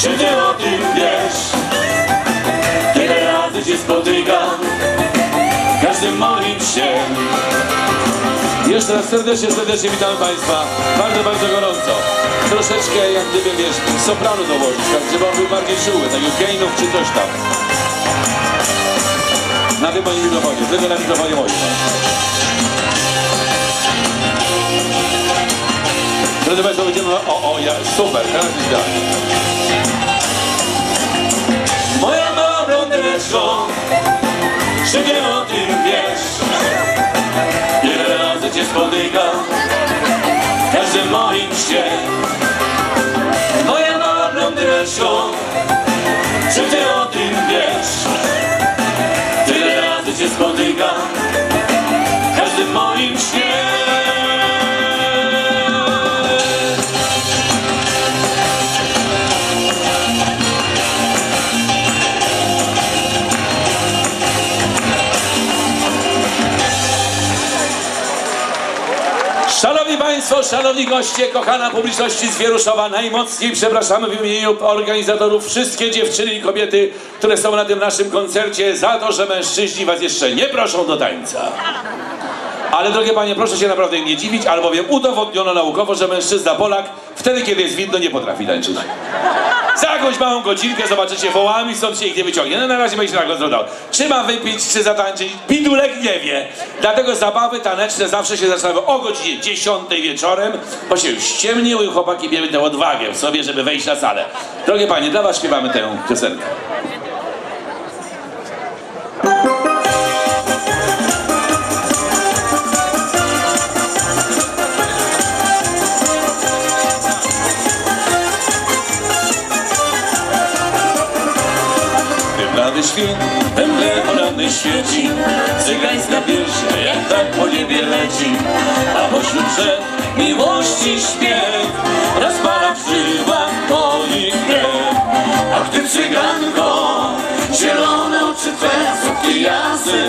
Czy ty o tym wiesz? Tyle razy cię spotykam każdym moim śnie Jeszcze raz serdecznie, serdecznie witamy Państwa. Bardzo, bardzo gorąco. Troszeczkę jak gdyby, wiesz, sopranu dołożyć, tak, żeby on był bardziej czuły, tak jak gainów czy coś tam. Na tym moim mikrofonie, tylko na mikrofonie moim. Drodzy Państwo, będziemy... O, o, ja, super, teraz jest idealnie. Moja mała blondyneczko Czy ty o tym wiesz? Ile razy cię spotykam W każdym moim śnie Moja mała blondyneczko Czy ty o Państwo, szanowni goście, kochana publiczności z Wieruszowa, najmocniej przepraszamy w imieniu organizatorów wszystkie dziewczyny i kobiety, które są na tym naszym koncercie za to, że mężczyźni Was jeszcze nie proszą do tańca. Ale drogie panie, proszę się naprawdę nie dziwić, albowiem udowodniono naukowo, że mężczyzna Polak wtedy, kiedy jest widno, nie potrafi tańczyć. Za jakąś małą godzinkę zobaczycie wołami, stąd się ich nie wyciągnie. No na razie będzie tak rozglądał. Czy ma wypić, czy zatańczyć? Bidulek nie wie. Dlatego zabawy taneczne zawsze się zaczynały o godzinie 10 wieczorem, bo się już ściemniły chłopaki miały tę odwagę w sobie, żeby wejść na salę. Drogie panie, dla was śpiewamy tę piosenkę. Blady świt, ten świeci. Cygańska piersia jak tak po niebie leci. A pośród drzew miłości śpiew Rozpala w żyłach moich krew. Ach ty cyganko, zielone oczy twe, słodkie jazy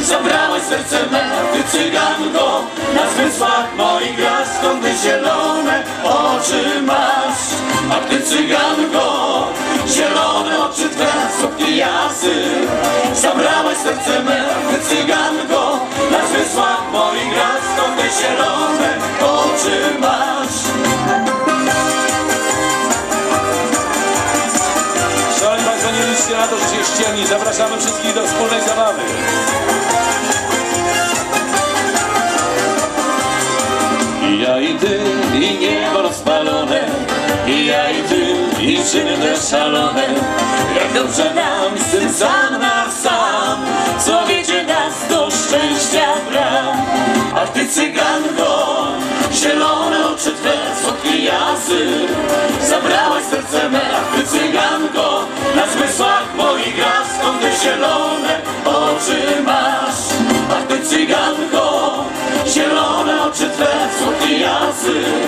Zabrałaś serce me, ty cyganko Na zmysłach moich raz, skąd ty zielone oczy masz? Ach ty cyganko, ściemni. Zapraszamy wszystkich do wspólnej zabawy. I ja i ty, i niebo rozpalone I ja i ty, i czyny szalone Jak dobrze nam z tym sam na sam Co wiedzie nas do szczęścia bram Ach ty cyganko, zielone oczy twe, słodkie jazy Zabrałaś serce me, ach ty cyganko Moich raz, skąd te zielone oczy masz. Ach ty cyganko, zielone oczy twe, słodkie jazy